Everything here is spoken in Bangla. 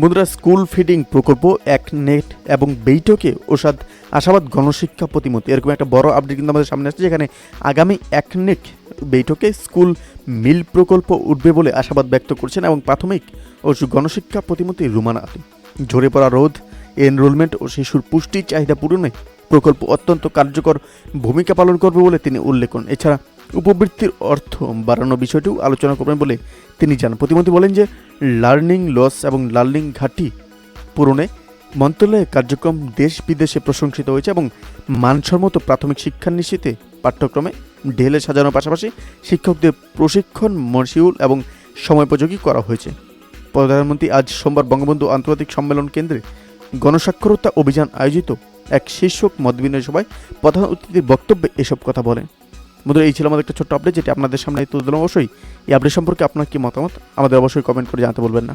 বন্ধুরা স্কুল ফিডিং প্রকল্প, এক নেট এবং বৈঠকে ওষাদ আশাবাদ, গণশিক্ষা প্রতিমতি এরকম একটা বড় আপডেট কিন্তু আমাদের সামনে আসছে, যেখানে আগামী এক নেট বৈঠকে স্কুল মিল প্রকল্প উঠবে বলে আশাবাদ ব্যক্ত করছেন এবং প্রাথমিক ও গণশিক্ষা প্রতিমন্ত্রী রুমানা আলী। ঝরে পড়া রোধ এনরোলমেন্ট ও শিশুর পুষ্টি চাহিদা পূরণে প্রকল্প অত্যন্ত কার্যকর ভূমিকা পালন করবে বলে তিনি উল্লেখ করেন। এছাড়া উপবৃত্তির অর্থ বাড়ানোর বিষয়টিও আলোচনা করবেন বলে তিনি জানান। প্রতিমন্ত্রী বলেন যে, লার্নিং লস এবং লার্নিং ঘাটি পূরণে মন্ত্রণালয়ের কার্যক্রম দেশ বিদেশে প্রশংসিত হয়েছে এবং মানসম্মত প্রাথমিক শিক্ষা নিশ্চিতে পাঠ্যক্রমে ঢেলে সাজানোর পাশাপাশি শিক্ষকদের প্রশিক্ষণ মশিউল এবং সময়োপযোগী করা হয়েছে। প্রধানমন্ত্রী আজ সোমবার বঙ্গবন্ধু আন্তর্জাতিক সম্মেলন কেন্দ্রে গণস্বাক্ষরতা অভিযান আয়োজিত এক শীর্ষক মতবিনিময় সভায় প্রধান অতিথির বক্তব্যে এসব কথা বলেন। বন্ধুরা, এই ছিল আমাদের একটা ছোট্ট আপডেট যেটি আপনাদের সামনে তুলে দিলাম অবশ্যই এই আপডেট সম্পর্কে আপনার কি মতামত? আমাদের অবশ্যই কমেন্ট করে জানাতে বলবেন না।